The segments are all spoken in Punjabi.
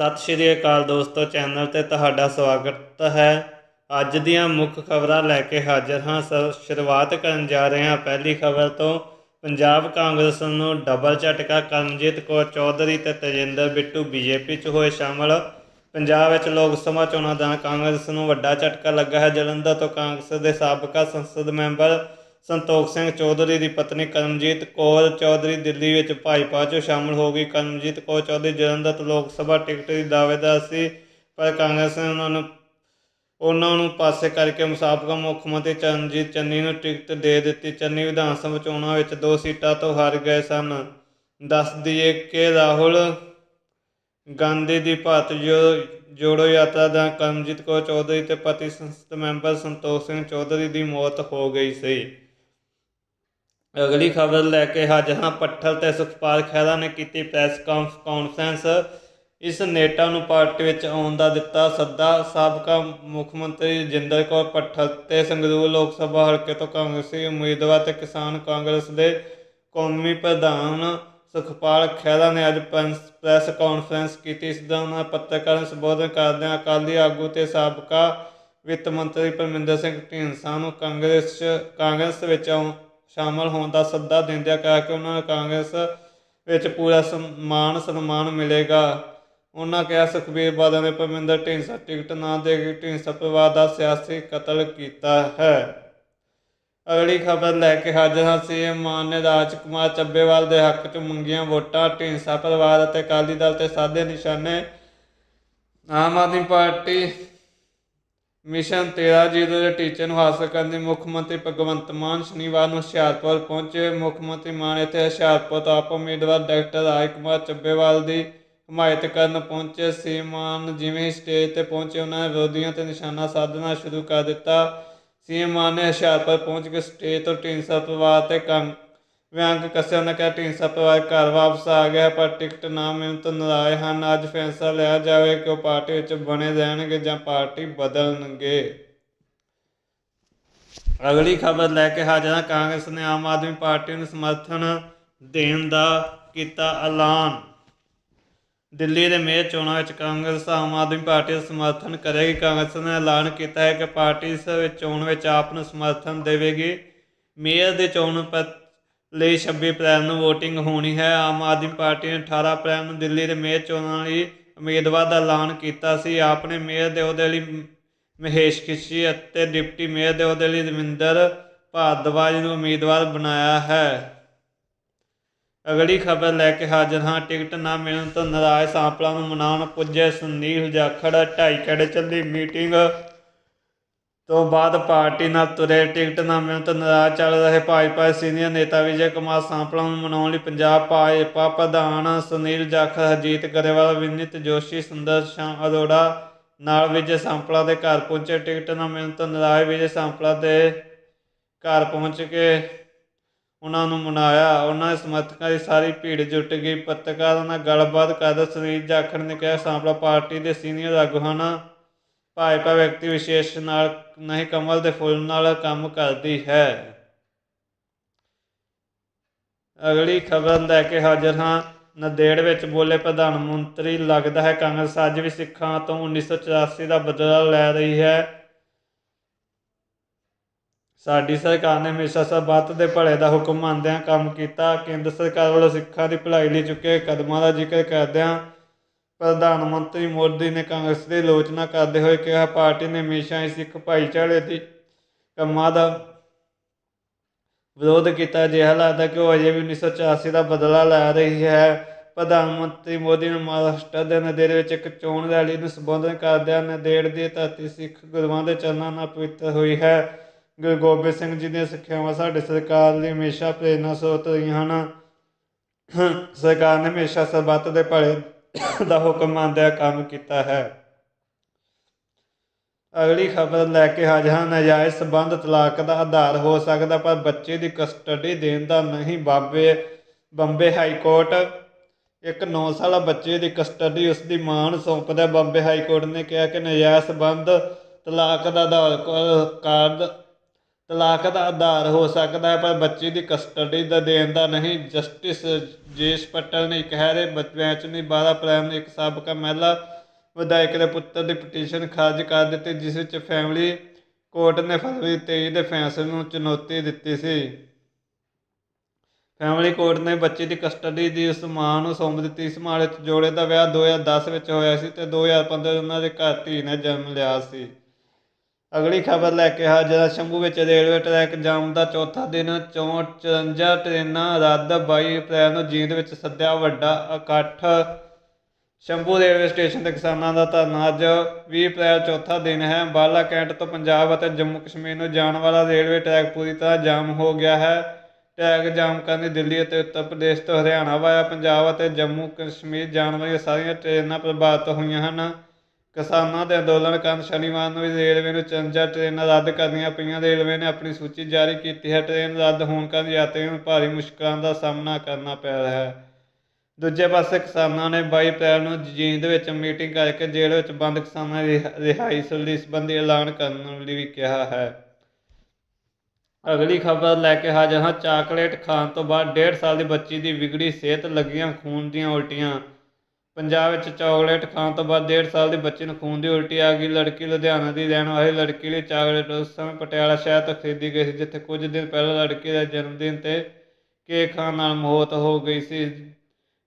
ਸਤਿ ਸ਼੍ਰੀ ਅਕਾਲ ਦੋਸਤੋ, ਚੈਨਲ ਤੇ ਤੁਹਾਡਾ ਸਵਾਗਤ ਹੈ। ਅੱਜ ਦੀਆਂ ਮੁੱਖ ਖਬਰਾਂ ਲੈ ਕੇ ਹਾਜ਼ਰ ਹਾਂ। ਸ- ਸ਼ੁਰੂਆਤ ਕਰਨ ਜਾ ਰਹੇ ਹਾਂ। ਪਹਿਲੀ ਖਬਰ ਤੋਂ, ਪੰਜਾਬ ਕਾਂਗਰਸ ਨੂੰ ਡਬਲ ਝਟਕਾ, ਕਰਮਜੀਤ ਕੌਰ ਚੌਧਰੀ ਤੇ ਤੇਜਿੰਦਰ ਬਿੱਟੂ ਬੀਜੇਪੀ 'ਚ ਹੋਏ ਸ਼ਾਮਲ। ਪੰਜਾਬ ਵਿੱਚ ਲੋਕ ਸਭਾ ਚੋਣਾਂ ਦੌਰਾਨ ਕਾਂਗਰਸ ਨੂੰ ਵੱਡਾ ਝਟਕਾ ਲੱਗਾ ਹੈ। ਜਲੰਧਰ ਤੋਂ ਕਾਂਗਰਸ ਦੇ ਸਾਬਕਾ ਸੰਸਦ ਮੈਂਬਰ ਸੰਤੋਖ ਸਿੰਘ ਚੌਧਰੀ ਦੀ ਪਤਨੀ ਕਰਮਜੀਤ ਕੌਰ ਚੌਧਰੀ ਦਿੱਲੀ ਵਿੱਚ ਭਾਜਪਾ 'ਚ ਸ਼ਾਮਲ ਹੋ ਗਈ। ਕਰਮਜੀਤ ਕੌਰ ਚੌਧਰੀ ਜਲੰਧਰ ਤੋਂ ਲੋਕ ਸਭਾ ਟਿਕਟ ਦੀ ਦਾਅਵੇਦਾਰ ਸੀ, ਪਰ ਕਾਂਗਰਸ ਨੇ ਉਹਨਾਂ ਨੂੰ ਉਹਨਾਂ ਨੂੰ ਪਾਸੇ ਕਰਕੇ ਮੁਸਾਬਕਾ ਮੁੱਖ ਮੰਤਰੀ ਚਰਨਜੀਤ ਚੰਨੀ ਨੂੰ ਟਿਕਟ ਦੇ ਦਿੱਤੀ। ਚੰਨੀ ਵਿਧਾਨ ਸਭਾ ਚੋਣਾਂ ਵਿੱਚ ਦੋ ਸੀਟਾਂ ਤੋਂ ਹਾਰ ਗਏ ਸਨ। ਦੱਸ ਦਈਏ ਕਿ ਰਾਹੁਲ ਗਾਂਧੀ ਦੀ ਭਾਰਤ ਜੋ- ਜੋੜੋ ਯਾਤਰਾ ਦਾ ਕਰਮਜੀਤ ਕੌਰ ਚੌਧਰੀ ਤੇ ਪਤੀ ਸੰਸਦ ਮੈਂਬਰ ਸੰਤੋਖ ਸਿੰਘ ਚੌਧਰੀ ਦੀ ਮੌਤ ਹੋ ਗਈ ਸੀ। ਅਗਲੀ ਖਬਰ ਲੈ ਕੇ ਹਾਜ਼ਰ ਹਾਂ। ਪੱਠਲ ਤੇ ਸੁਖਪਾਲ ਖਹਿਰਾ ਨੇ ਕੀਤੀ ਪ੍ਰੈਸ ਕਾਨਫ- ਕਾਨਫਰੰਸ। ਇਸ ਨੇਤਾ ਨੂੰ ਪਾਰਟੀ ਵਿੱਚ ਆਉਣ ਦਾ ਦਿੱਤਾ ਸੱਦਾ। ਸਾਬਕਾ ਮੁੱਖ ਮੰਤਰੀ ਜਿੰਦਰ ਕੌਰ ਪੱਠਲ ਤੇ ਸੰਗਰੂਰ ਲੋਕ ਸਭਾ ਹਲਕੇ ਤੋਂ ਕਾਂਗਰਸੀ ਉਮੀਦਵਾਰ ਤੇ ਕਿਸਾਨ ਕਾਂਗਰਸ ਦੇ ਕੌਮੀ ਪ੍ਰਧਾਨ ਸੁਖਪਾਲ ਖਹਿਰਾ ਨੇ ਅੱਜ ਪੰਸ- ਪ੍ਰੈਸ ਕਾਨਫਰੰਸ ਕੀਤੀ। ਇਸ ਦੌਰਾਨ ਪੱਤਰਕਾਰਾਂ ਨੂੰ ਸੰਬੋਧਨ ਕਰਦਿਆਂ ਅਕਾਲੀ ਆਗੂ ਤੇ ਸਾਬਕਾ ਵਿੱਤ ਮੰਤਰੀ ਪਰਮਿੰਦਰ ਸਿੰਘ ਢੀਂਡਸਾ ਨੂੰ ਕਾਂਗਰਸ ਕਾਂਗਰਸ ਵਿੱਚ ਆਉਣ- ਸ਼ਾਮਲ ਹੋਣ ਦਾ ਸੱਦਾ ਦਿੰਦਿਆਂ ਕਿਹਾ ਕਿ ਉਹਨਾਂ ਨੂੰ ਕਾਂਗਰਸ ਵਿੱਚ ਪੂਰਾ ਸਨਮਾਨ ਸਨਮਾਨ ਮਿਲੇਗਾ। ਉਹਨਾਂ ਕਿਹਾ, ਸੁਖਬੀਰ ਬਾਦਲ ਨੇ ਪਰਮਿੰਦਰ ਢੀਂਡਸਾ ਟਿਕਟ ਨਾ ਦੇ ਕੇ ਢੀਂਡਸਾ ਪਰਿਵਾਰ ਦਾ ਸਿਆਸੀ ਕਤਲ ਕੀਤਾ ਹੈ। ਅਗਲੀ ਖਬਰ ਲੈ ਕੇ ਹਾਜ਼ਰ ਹਾਂ, ਸੀਐਮ ਮਾਨ ਨੇ ਰਾਜ ਕੁਮਾਰ ਚੱਬੇਵਾਲ ਦੇ ਹੱਕ 'ਚ ਮੰਗੀਆਂ ਵੋਟਾਂ। ਢੀਂਡਸਾ ਪਰਿਵਾਰ ਅਤੇ ਅਕਾਲੀ ਦਲ ਤੇ ਸਾਧੇ ਨਿਸ਼ਾਨੇ। Aam Aadmi party mission 13 zero ਦੇ ਟੀਚੇ ਨੂੰ ਹਾਸਲ ਕਰਨ ਦੀ ਮੁੱਖ ਮੰਤਰੀ ਭਗਵੰਤ ਮਾਨ ਸ਼ਨੀਵਾਰ ਨੂੰ ਹੁਸ਼ਿਆਰਪੁਰ ਪਹੁੰਚੇ। ਮੁੱਖ ਮੰਤਰੀ ਮਾਨ ਇੱਥੇ ਹੁਸ਼ਿਆਰਪੁਰ ਤੋਂ ਆਪ ਉਮੀਦਵਾਰ ਡਾਕਟਰ ਰਾਜ ਕੁਮਾਰ ਚੱਬੇਵਾਲ ਦੀ ਹਮਾਇਤ ਕਰਨ ਪਹੁੰਚੇ। ਸੀ ਮਾਨ ਜਿਵੇਂ ਹੀ ਸਟੇਜ ਤੇ ਪਹੁੰਚੇ, ਉਹਨਾਂ ਨੇ ਵਿਰੋਧੀਆਂ ਤੇ ਨਿਸ਼ਾਨਾ ਸਾਧਣਾ ਸ਼ੁਰੂ ਕਰ ਦਿੱਤਾ। ਸੀਐਮ ਮਾਨ ਨੇ ਹੁਸ਼ਿਆਰਪੁਰ ਪਹੁੰਚ ਕੇ ਸਟੇਜ ਤੋਂ ਢੀਂਡਸਾ ਪਰਿਵਾਰ ਤੇ ਕੰਮ ਵਿਅੰਗ ਕਸਿਆ ਉਹਨਾਂ ਕਿਹਾ ਢੀਂਡਸਾ ਪਰਿਵਾਰ ਘਰ ਵਾਪਸ ਆ ਗਿਆ, ਪਰ ਟਿਕਟ ਨਾ ਮਿਲਣ ਤੋਂ ਨਾਰਾਜ਼ ਹਨ। ਅੱਜ ਫੈਸਲਾ ਲਿਆ ਜਾਵੇ ਕਿ ਉਹ ਪਾਰਟੀ ਵਿੱਚ ਬਣੇ ਰਹਿਣਗੇ ਜਾਂ ਪਾਰਟੀ ਬਦਲਣਗੇ। ਅਗਲੀ ਖਬਰ ਲੈ ਕੇ ਹਾਜ਼ਰ ਹਾਂ। ਕਾਂਗਰਸ ਨੇ ਆਮ ਆਦਮੀ ਪਾਰਟੀ ਨੂੰ ਸਮਰਥਨ ਦੇਣ ਦਾ ਕੀਤਾ ਐਲਾਨ। ਦਿੱਲੀ ਦੇ ਮੇਅਰ ਚੋਣਾਂ ਵਿੱਚ ਕਾਂਗਰਸ ਆਮ ਆਦਮੀ ਪਾਰਟੀ ਦਾ ਸਮਰਥਨ ਕਰੇਗੀ। ਕਾਂਗਰਸ ਨੇ ਐਲਾਨ ਕੀਤਾ ਹੈ ਕਿ ਪਾਰਟੀ ਇਸ ਚੋਣ ਵਿੱਚ ਆਪ ਨੂੰ ਸਮਰਥਨ ਦੇਵੇਗੀ। ਮੇਅਰ ਦੇ ਚੋਣ ਪ- ਲਈ 26 ਅਪ੍ਰੈਲ ਨੂੰ VOTING ਹੋਣੀ ਹੈ। ਆਮ ਆਦਮੀ ਪਾਰਟੀ ਨੇ 18 ਅਪ੍ਰੈਲ ਨੂੰ ਦਿੱਲੀ ਦੇ ਮੇਅਰ ਚੋਣਾਂ ਲਈ ਉਮੀਦਵਾਰ ਦਾ ਐਲਾਨ ਕੀਤਾ ਸੀ। ਆਪਣੇ ਮੇਅਰ ਦੇ ਅਹੁਦੇ ਲਈ ਮਹੇਸ਼ ਖਿਸ਼ੀ ਅਤੇ ਡਿਪਟੀ ਮੇਅਰ ਦੇ ਅਹੁਦੇ ਲਈ ਰਵਿੰਦਰ ਭਾਰਦਵਾਜ ਨੂੰ ਉਮੀਦਵਾਰ ਬਣਾਇਆ ਹੈ। ਅਗਲੀ ਖਬਰ ਲੈ ਕੇ ਹਾਜ਼ਰ ਹਾਂ। ਟਿਕਟ ਨਾ ਮਿਲਣ ਤੋਂ ਨਾਰਾਜ਼ ਸਾਂਪਲਾ ਨੂੰ ਮਨਾਉਣ ਪੁੱਜੇ ਸੁਨੀਲ ਜਾਖੜ। ਢਾਈ ਘੜੇ ਚੱਲੀ ਮੀਟਿੰਗ ਤੋਂ ਬਾਅਦ ਪਾਰਟੀ ਨਾਲ ਤੁਰੇ, ਟਿਕਟ ਨਾ ਮਿਲਣ ਤੋਂ ਨਾਰਾਜ਼ ਚੱਲ ਰਹੇ ਭਾਜਪਾ ਦੇ ਸੀਨੀਅਰ ਨੇਤਾ ਵਿਜੇ ਕੁਮਾਰ ਸਾਂਪਲਾ ਨੂੰ ਮਨਾਉਣ ਲਈ ਪੰਜਾਬ ਭਾਜਪਾ ਪ੍ਰਧਾਨ ਸੁਨੀਲ ਜਾਖੜ, ਹਰਜੀਤ ਗਰੇਵਾਲ, ਵਿਨੀਤ ਜੋਸ਼ੀ, ਸੁੰਦਰ ਸ਼ਾਮ ਅਰੋੜਾ ਨਾਲ ਵਿਜੇ ਸਾਂਪਲਾ ਦੇ ਘਰ ਪਹੁੰਚੇ। ਟਿਕਟ ਨਾ ਮਿਲਣ ਤੋਂ ਨਾਰਾਜ਼ ਵਿਜੇ ਸਾਂਪਲਾ ਦੇ ਘਰ ਪਹੁੰਚ ਕੇ ਉਹਨਾਂ ਨੂੰ ਮਨਾਇਆ। ਉਹਨਾਂ ਦੇ ਸਮਰਥਕਾਂ ਦੀ ਸਾਰੀ ਭੀੜ ਜੁਟ ਗਈ। ਪੱਤਰਕਾਰਾਂ ਨਾਲ ਗੱਲਬਾਤ ਕਰਦੇ ਸੁਨੀਲ ਜਾਖੜ ਨੇ ਕਿਹਾ, ਸਾਂਪਲਾ ਪਾਰਟੀ ਦੇ ਸੀਨੀਅਰ ਆਗੂ ਹਨ। ਭਾਜਪਾ ਵਿਅਕਤੀ ਵਿਸ਼ੇਸ਼ ਨਾਲ ਨਹੀਂ, ਕਮਲ ਦੇ ਫੁੱਲ ਨਾਲ ਕੰਮ ਕਰਦੀ ਹੈ। ਅਗਲੀ ਖਬਰ ਲੈ ਕੇ ਹਾਜ਼ਰ ਹਾਂ। ਨੰਦੇੜ ਵਿੱਚ ਬੋਲੇ ਪ੍ਰਧਾਨ ਮੰਤਰੀ, ਲੱਗਦਾ ਹੈ ਕਾਂਗਰਸ ਅੱਜ ਵੀ ਸਿੱਖਾਂ ਤੋਂ 1984 ਦਾ ਬਦਲਾ ਲੈ ਰਹੀ ਹੈ। ਸਾਡੀ ਸਰਕਾਰ ਨੇ ਹਮੇਸ਼ਾ ਸਰਬੱਤ ਦੇ ਭਲੇ ਦਾ ਹੁਕਮ ਮੰਨਦਿਆਂ ਕੰਮ ਕੀਤਾ। ਕੇਂਦਰ ਸਰਕਾਰ ਵੱਲੋਂ ਸਿੱਖਾਂ ਦੀ ਭਲਾਈ ਲਈ ਚੁੱਕੇ ਕਦਮਾਂ ਦਾ ਜ਼ਿਕਰ ਕਰਦਿਆਂ ਪ੍ਰਧਾਨ ਮੰਤਰੀ ਮੋਦੀ ਨੇ ਕਾਂਗਰਸ ਦੀ ਆਲੋਚਨਾ ਕਰਦੇ ਹੋਏ ਕਿਹਾ, ਪਾਰਟੀ ਨੇ ਹਮੇਸ਼ਾ ਹੀ ਸਿੱਖ ਭਾਈਚਾਰੇ ਦੀ ਕੰਮਾਂ ਦਾ ਵਿਰੋਧ ਕੀਤਾ। ਅਜਿਹਾ ਲੱਗਦਾ ਕਿ ਉਹ ਅਜੇ ਵੀ 1984 ਦਾ ਬਦਲਾ ਲੈ ਰਹੀ ਹੈ। ਪ੍ਰਧਾਨ ਮੰਤਰੀ ਮੋਦੀ ਨੇ ਮਹਾਰਾਸ਼ਟਰ ਦੇ ਨੰਦੇੜ ਵਿੱਚ ਇੱਕ ਚੋਣ ਰੈਲੀ ਨੂੰ ਸੰਬੋਧਨ ਕਰਦਿਆਂ ਨਦੇੜ ਦੀ ਧਰਤੀ ਸਿੱਖ ਗੁਰੂਆਂ ਦੇ ਚਰਨਾਂ ਨਾਲ ਪਵਿੱਤਰ ਹੋਈ ਹੈ। ਗੁਰੂ ਗੋਬਿੰਦ ਸਿੰਘ ਜੀ ਦੀਆਂ ਸਿੱਖਿਆਵਾਂ ਸਾਡੇ ਸਰਕਾਰ ਲਈ ਹਮੇਸ਼ਾ ਪ੍ਰੇਰਨਾ ਸਰੋਤ ਰਹੀਆਂ ਹਨ। ਸਰਕਾਰ ਨੇ ਹਮੇਸ਼ਾ ਸਰਬੱਤ ਦੇ ਭਲੇ ਦਾ ਹੁਕਮ ਮੰਨਦਿਆਂ ਕੰਮ ਕੀਤਾ ਹੈ। ਅਗਲੀ ਖਬਰ ਲੈ ਕੇ ਹਾਜ਼ਰ ਹਾਂ। ਨਾਜਾਇਜ਼ ਸਬੰਧ ਤਲਾਕ ਦਾ ਆਧਾਰ ਹੋ ਸਕਦਾ, ਪਰ ਬੱਚੇ ਦੀ ਕਸਟਡੀ ਦੇਣ ਦਾ ਨਹੀਂ। ਬਾਬੇ, ਬੰਬੇ ਹਾਈ ਕੋਰਟ ਇੱਕ 9 ਸਾਲਾ ਬੱਚੇ ਦੀ ਕਸਟਡੀ ਉਸ ਦੀ ਮਾਂ ਨੂੰ ਸੌਂਪਦਾ। ਬੰਬੇ ਹਾਈ ਕੋਰਟ ਨੇ ਕਿਹਾ ਕਿ ਨਜਾਇਜ਼ ਸਬੰਧ ਤਲਾਕ ਦਾ ਆਧਾਰ ਕਾਰਡ ਤਲਾਕ ਦਾ ਆਧਾਰ ਹੋ ਸਕਦਾ ਹੈ, ਪਰ ਬੱਚੀ ਦੀ ਕਸਟਡੀ ਦਾ ਦੇਣ ਦਾ ਨਹੀਂ। ਜਸਟਿਸ ਜੇਸ਼ ਪਟਲ ਨੇ ਕਿਹਾ ਹੈ ਬੈਂਚ ਨੇ 12 ਅਪ੍ਰੈਲ ਨੂੰ ਇੱਕ ਸਾਬਕਾ ਮਹਿਲਾ ਵਿਧਾਇਕ ਦੇ ਪੁੱਤਰ ਦੀ ਪਟੀਸ਼ਨ ਖਾਰਜ ਕਰ ਦਿੱਤੀ, ਜਿਸ ਵਿੱਚ ਫੈਮਿਲੀ ਕੋਰਟ ਨੇ ਫਰਵਰੀ 23 ਦੇ ਫੈਸਲੇ ਨੂੰ ਚੁਣੌਤੀ ਦਿੱਤੀ ਸੀ। ਫੈਮਿਲੀ ਕੋਰਟ ਨੇ ਬੱਚੀ ਦੀ ਕਸਟਡੀ ਦੀ ਉਸ ਮਾਂ ਨੂੰ ਸੌਂਪ ਦਿੱਤੀ। ਇਸ ਮਾਮਲੇ 'ਚ ਜੋੜੇ ਦਾ ਵਿਆਹ 2010 ਵਿੱਚ ਹੋਇਆ ਸੀ ਤੇ 2015 ਉਹਨਾਂ ਦੇ ਘਰ ਧੀ ਨੇ ਜਨਮ ਲਿਆ ਸੀ। ਅਗਲੀ ਖਬਰ ਲੈ ਕੇ ਹਾਜ਼ਰ ਹਾਂ ਸ਼ੰਭੂ ਵਿੱਚ ਰੇਲਵੇ ਟਰੈਕ ਜਾਮ ਦਾ ਚੌਥਾ ਦਿਨ 54 ਟ੍ਰੇਨਾਂ ਰੱਦ 22 ਅਪ੍ਰੈਲ ਨੂੰ ਜੀਂਦ ਵਿੱਚ ਸੱਦਿਆ ਵੱਡਾ ਇਕੱਠ। ਸ਼ੰਭੂ ਰੇਲਵੇ ਸਟੇਸ਼ਨ ਤੇ ਕਿਸਾਨਾਂ ਦਾ ਧਰਨਾ, ਅੱਜ 20 ਅਪ੍ਰੈਲ ਚੌਥਾ ਦਿਨ ਹੈ। ਅੰਬਾਲਾ ਕੈਂਟ ਤੋਂ ਪੰਜਾਬ ਅਤੇ ਜੰਮੂ ਕਸ਼ਮੀਰ ਨੂੰ ਜਾਣ ਵਾਲਾ ਰੇਲਵੇ ਟਰੈਕ ਪੂਰੀ ਤਰ੍ਹਾਂ ਜਾਮ ਹੋ ਗਿਆ ਹੈ। ਟਰੈਕ ਜਾਮ ਕਰਨ ਦਿੱਲੀ ਅਤੇ ਉੱਤਰ ਪ੍ਰਦੇਸ਼ ਤੋਂ ਹਰਿਆਣਾ ਵਾਇਆ ਪੰਜਾਬ ਅਤੇ ਜੰਮੂ ਕਸ਼ਮੀਰ ਜਾਣ ਵਾਲੀਆਂ ਸਾਰੀਆਂ ਟ੍ਰੇਨਾਂ ਪ੍ਰਭਾਵਿਤ ਹੋਈਆਂ ਹਨ। ਕਿਸਾਨਾਂ ਦੇ ਅੰਦੋਲਨ ਕਾਰਨ ਸ਼ਨੀਵਾਰ ਨੂੰ ਰੇਲਵੇ ਨੂੰ ਚੰਜਾ ਟ੍ਰੇਨਾਂ ਰੱਦ ਕਰਨੀਆਂ ਪਈਆਂ। ਰੇਲਵੇ ਨੇ ਆਪਣੀ ਸੂਚੀ ਜਾਰੀ ਕੀਤੀ ਹੈ। ਟ੍ਰੇਨ ਰੱਦ ਹੋਣ ਕਾਰਨ ਯਾਤਰੀਆਂ ਨੂੰ ਭਾਰੀ ਮੁਸ਼ਕਲਾਂ ਦਾ ਸਾਹਮਣਾ ਕਰਨਾ ਪੈ ਰਿਹਾ ਹੈ। ਦੂਜੇ ਪਾਸੇ ਕਿਸਾਨਾਂ ਨੇ 22 ਅਪ੍ਰੈਲ ਨੂੰ ਜੀਂਦ ਵਿੱਚ ਮੀਟਿੰਗ ਕਰਕੇ ਜੇਲ੍ਹ ਵਿੱਚ ਬੰਦ ਕਿਸਾਨਾਂ ਦੀ ਰਿਹਾ- ਰਿਹਾਈ ਸੰਬੰਧੀ ਸੰਬੰਧੀ ਐਲਾਨ ਕਰਨ ਲਈ ਵੀ ਕਿਹਾ ਹੈ। ਅਗਲੀ ਖਬਰ ਲੈ ਕੇ ਹਾਜ਼ਰ ਹਾਂ। ਚਾਕਲੇਟ ਖਾਣ ਤੋਂ ਬਾਅਦ 1.5 ਸਾਲ ਦੀ ਬੱਚੀ ਦੀ ਵਿਗੜੀ, ਸਿਹਤ ਲੱਗੀਆਂ, ਖੂਨ ਦੀਆਂ ਉਲਟੀਆਂ। ਪੰਜਾਬ ਵਿੱਚ ਚਾਕਲੇਟ ਖਾਣ ਤੋਂ ਬਾਅਦ 1.5 ਸਾਲ ਦੀ ਬੱਚੀ ਨੂੰ ਖੂਨ ਦੀ ਉਲਟੀ ਆ ਗਈ। ਲੜਕੀ ਲੁਧਿਆਣਾ ਦੀ ਰਹਿਣ ਵਾਲੀ ਲੜਕੀ ਲਈ ਚਾਕਲੇਟ ਉਸ ਸਮੇਂ ਪਟਿਆਲਾ ਸ਼ਹਿਰ ਤੋਂ ਖਰੀਦੀ ਗਈ ਸੀ, ਜਿੱਥੇ ਕੁਝ ਦਿਨ ਪਹਿਲਾਂ ਲੜਕੀ ਦਾ ਜਨਮ ਦਿਨ ਤੇ ਕੇਕ ਖਾਣ ਨਾਲ ਮੌਤ ਹੋ ਗਈ ਸੀ।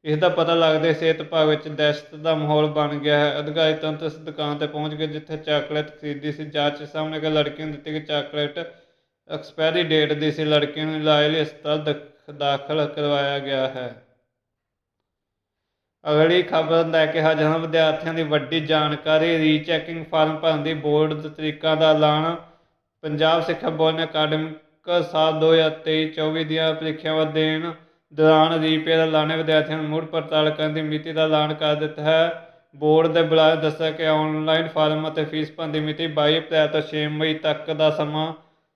ਇਸ ਦਾ ਪਤਾ ਲੱਗਦੇ ਸਿਹਤ ਵਿਭਾਗ ਵਿੱਚ ਦਹਿਸ਼ਤ ਦਾ ਮਾਹੌਲ ਬਣ ਗਿਆ ਹੈ। ਅਧਿਕਾਰੀ ਤੁਰੰਤ ਇਸ ਦੁਕਾਨ ਤੇ ਪਹੁੰਚ ਗਏ, ਜਿੱਥੇ ਚਾਕਲੇਟ ਖਰੀਦੀ ਸੀ। ਜਾਂਚ ਸਾਹਮਣੇ ਕਿ ਲੜਕੀ ਨੂੰ ਦਿੱਤੀ ਗਈ ਚਾਕਲੇਟ ਐਕਸਪਾਇਰੀ ਡੇਟ ਦੀ ਸੀ। ਲੜਕੀ ਨੂੰ ਇਲਾਜ ਲਈ ਹਸਪਤਾਲ ਦਖ- ਦਾਖਲ ਕਰਵਾਇਆ ਗਿਆ ਹੈ। ਅਗਲੀ ਖਬਰ ਲੈ ਕੇ ਹਾਜ਼ਰ ਹਾਂ ਵਿਦਿਆਰਥੀਆਂ ਦੀ ਵੱਡੀ ਜਾਣਕਾਰੀ ਰੀਚੈਕਿੰਗ ਫਾਰਮ ਭਰਨ ਦੀ ਬੋਰਡ ਦੇ ਤਰੀਕਾਂ ਦਾ ਐਲਾਨ, ਪੰਜਾਬ ਸਿੱਖਿਆ ਬੋਰਡ ਨੇ ਅਕਾਦਮਿਕ ਸਾਲ 2023-24 ਦੀਆਂ ਪ੍ਰੀਖਿਆਵਾਂ ਦੇਣ ਦੌਰਾਨ ਰੀਪੇਅਰ ਐਲਾਨੇ ਵਿਦਿਆਰਥੀਆਂ ਨੂੰ ਮੁੜ ਪੜਤਾਲ ਕਰਨ ਦੀ ਮਿਤੀ ਦਾ ਐਲਾਨ ਕਰ ਦਿੱਤਾ ਹੈ। ਬੋਰਡ ਦੇ ਬੁਲਾਰੇ ਦੱਸਿਆ ਕਿ ਆਨਲਾਈਨ ਫਾਰਮ ਅਤੇ ਫੀਸ ਭਰਨ ਦੀ ਮਿਤੀ 22 ਅਪ੍ਰੈਲ ਤੋਂ 6 ਮਈ ਤੱਕ ਦਾ ਸਮਾਂ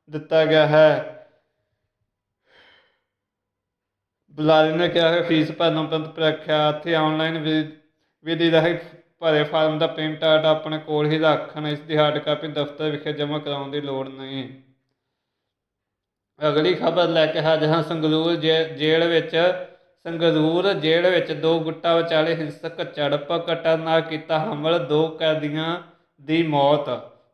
ਦਿੱਤਾ ਗਿਆ ਹੈ। ਬੁਲਾਰੇ ਨੇ ਕਿਹਾ ਕਿ ਫੀਸ ਭਰਨ ਉਪਰੰਤ ਅਤੇ ਆਨਲਾਈਨ ਵਿਧੀ ਰਾਹੀਂ ਭਰੇ ਫਾਰਮ ਦਾ ਪ੍ਰਿੰਟ ਆਊਟ ਆਪਣੇ ਕੋਲ ਹੀ ਰੱਖਣ। ਇਸ ਦੀ ਹਾਰਡ ਕਾਪੀ ਦਫ਼ਤਰ ਵਿਖੇ ਜਮ੍ਹਾਂ ਕਰਾਉਣ ਦੀ ਲੋੜ ਨਹੀਂ। ਅਗਲੀ ਖਬਰ ਲੈ ਕੇ ਹਾਜ਼ਰ ਹਾਂ ਸੰਗਰੂਰ ਜੇ- ਜੇਲ੍ਹ ਵਿੱਚ। ਸੰਗਰੂਰ ਜੇਲ੍ਹ ਵਿੱਚ ਦੋ ਗੁੱਟਾਂ ਵਿਚਾਲੇ ਹਿੰਸਕ ਝੜਪ ਕਟਰ ਨਾਲ ਕੀਤਾ ਹਮਲ, ਦੋ ਕੈਦੀਆਂ ਦੀ ਮੌਤ।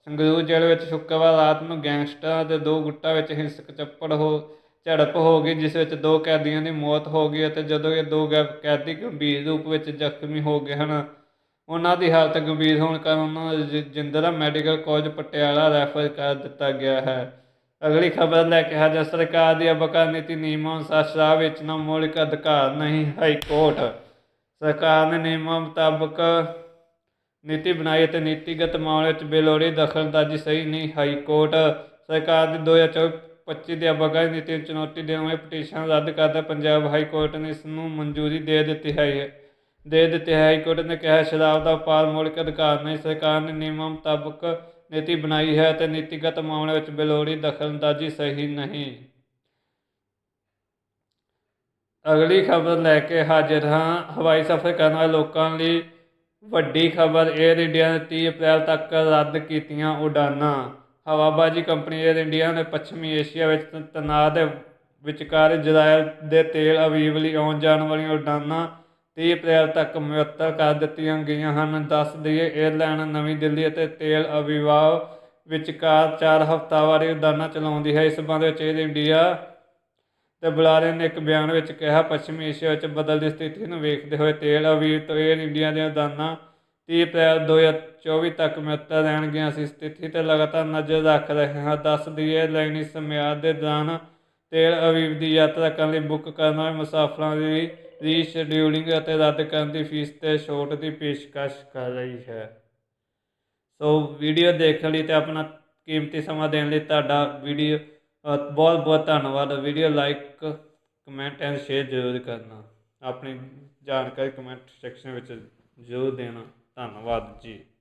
ਸੰਗਰੂਰ ਜੇਲ੍ਹ ਵਿੱਚ ਸ਼ੁੱਕਰਵਾਰ ਰਾਤ ਨੂੰ ਗੈਂਗਸਟਰਾਂ ਦੇ ਦੋ ਗੁੱਟਾਂ ਵਿੱਚ ਹਿੰਸਕ ਚੱਪੜ ਹੋ ਝੜਪ ਹੋ ਗਈ, ਜਿਸ ਵਿੱਚ ਦੋ ਕੈਦੀਆਂ ਦੀ ਮੌਤ ਹੋ ਗਈ ਅਤੇ ਜਦੋਂ ਇਹ ਦੋ ਗੈ- ਕੈਦੀ ਗੰਭੀਰ ਰੂਪ ਵਿੱਚ ਜ਼ਖਮੀ ਹੋ ਗਏ ਹਨ, ਉਹਨਾਂ ਦੀ ਹਾਲਤ ਗੰਭੀਰ ਹੋਣ ਕਾਰਨ ਉਹਨਾਂ ਨੂੰ ਜ- ਜਿੰਦਰਾ ਮੈਡੀਕਲ ਕਾਲਜ ਪਟਿਆਲਾ ਰੈਫਰ ਕਰ ਦਿੱਤਾ ਗਿਆ ਹੈ। ਅਗਲੀ ਖਬਰ ਲੈ ਕੇ ਹਾਜ਼ਰ, ਸਰਕਾਰ ਦੀ ਅਬਕਾਰ ਨੀਤੀ ਨਿਯਮਾਂ ਅਨੁਸਾਰ ਸ਼ਰਾਬ ਵੇਚਣਾ ਮੌਲਿਕ ਅਧਿਕਾਰ ਨਹੀਂ, ਹਾਈ ਕੋਰਟ। ਸਰਕਾਰ ਨੇ ਨਿਯਮਾਂ ਮੁਤਾਬਕ ਨੀਤੀ ਬਣਾਈ ਅਤੇ ਨੀਤੀਗਤ ਮਾਮਲੇ ਵਿੱਚ ਬੇਲੋੜੀ ਦਖਲਅੰਦਾਜ਼ੀ ਸਹੀ ਨਹੀਂ, ਹਾਈ ਕੋਰਟ। ਸਰਕਾਰ ਦੀ 2024-25 ਦੀ ਆਵਾਗਾਈ ਨੀਤੀ ਨੂੰ ਚੁਣੌਤੀ ਦੇਣ ਵਾਲੀ ਪਟੀਸ਼ਨ ਰੱਦ ਕਰਦਾ ਪੰਜਾਬ ਹਾਈ ਕੋਰਟ ਨੇ ਇਸ ਨੂੰ ਮਨਜ਼ੂਰੀ ਦੇ ਦਿੱਤੀ ਹੈ। ਦੇ ਦਿੱਤੀ ਹੈ। ਹਾਈ ਕੋਰਟ ਨੇ ਕਿਹਾ, ਸ਼ਰਾਬ ਦਾ ਵਪਾਰ ਮੌਲਿਕ ਅਧਿਕਾਰ ਨਹੀਂ, ਸਰਕਾਰ ਨੇ ਨਿਯਮਾਂ ਮੁਤਾਬਕ ਨੀਤੀ ਬਣਾਈ ਹੈ ਅਤੇ ਨੀਤੀਗਤ ਮਾਮਲੇ ਵਿੱਚ ਬੇਲੋੜੀ ਦਖਲਅੰਦਾਜ਼ੀ ਸਹੀ ਨਹੀਂ। ਅਗਲੀ ਖਬਰ ਲੈ ਕੇ ਹਾਜ਼ਰ ਹਾਂ। ਹਵਾਈ ਸਫ਼ਰ ਕਰਨ ਵਾਲੇ ਲੋਕਾਂ ਲਈ ਵੱਡੀ ਖਬਰ 에ਅਰ ਇੰਡੀਆ ਨੇ 30 ਅਪ੍ਰੈਲ ਤੱਕ ਰੱਦ ਕੀਤੀਆਂ ਉਡਾਨਾਂ ਹਵਾਬਾਜੀ ਕੰਪਨੀ ਏਅਰ ਇੰਡੀਆ ਨੇ ਪੱਛਮੀ ਏਸ਼ੀਆ ਵਿੱਚ ਤਣਾਅ ਦੇ ਵਿਚਕਾਰ ਇਜ਼ਰਾਈਲ ਦੇ ਤੇਲ ਅਵੀਵ ਲਈ ਆਉਣ ਜਾਣ ਵਾਲੀਆਂ ਉਡਾਨਾਂ 30 ਅਪ੍ਰੈਲ ਤੱਕ ਮੁਅੱਤਲ ਕਰ ਦਿੱਤੀਆਂ ਗਈਆਂ ਹਨ। ਦੱਸ ਦਈਏ, ਏਅਰਲਾਈਨ ਨਵੀਂ ਦਿੱਲੀ ਅਤੇ ਤੇਲ ਅਵੀਵਾ ਵਿਚਕਾਰ ਚਾਰ ਹਫ਼ਤਾਵਾਰੀ ਉਡਾਨਾਂ ਚਲਾਉਂਦੀ ਹੈ। ਇਸ ਸੰਬੰਧ ਵਿੱਚ ਏਅਰ ਇੰਡੀਆ ਤੇ ਬੁਲਾਰੇ ਨੇ ਇੱਕ ਬਿਆਨ ਵਿੱਚ ਕਿਹਾ, ਪੱਛਮੀ ਏਸ਼ੀਆ ਵਿੱਚ ਬਦਲਦੀ ਸਥਿਤੀ ਨੂੰ ਵੇਖਦੇ ਹੋਏ ਤੇਲ ਅਵੀਵ ਤੋਂ ਏਅਰ ਇੰਡੀਆ ਦੀਆਂ ਉਡਾਨਾਂ 30 ਅਪ੍ਰੈਲ 2024 ਤੱਕ ਮੁਅੱਤਲ ਰਹਿਣਗੀਆਂ ਅਸੀਂ ਸਥਿਤੀ ਤੇ ਲਗਾਤਾਰ ਨਜ਼ਰ ਰੱਖ ਰਹੇ ਹਾਂ। ਦੱਸ ਦਈਏ 에ਅਰਲਾਈਨ ਇਸ ਦੇ ਦੌਰਾਨ ਤੇਲ ਅਵੀਵ ਦੀ ਯਾਤਰਾ ਕਰਨ ਲਈ ਬੁੱਕ ਕਰਨ ਵਾਲੇ ਮੁਸਾਫਰਾਂ ਦੀ ਰੀਸ਼ਡਿਊਲਿੰਗ ਅਤੇ ਰੱਦ ਕਰਨ ਦੀ ਫੀਸ ਤੇ ਛੋਟ ਦੀ ਪੇਸ਼ਕਸ਼ ਕਰ ਰਹੀ ਹੈ। ਸੋ ਵੀਡੀਓ ਦੇਖਣ ਲਈ ਤੇ ਆਪਣਾ ਕੀਮਤੀ ਸਮਾਂ ਦੇਣ ਲਈ ਤੁਹਾਡਾ ਵੀਡੀਓ ਬਹੁਤ ਬਹੁਤ ਧੰਨਵਾਦ। Video like comment and share ਜ਼ਰੂਰ ਕਰਨਾ। ਆਪਣੀ ਜਾਣਕਾਰੀ ਕਮੈਂਟ ਸੈਕਸ਼ਨ ਵਿੱਚ ਜ਼ਰੂਰ ਦੇਣਾ। ਧੰਨਵਾਦ ਜੀ।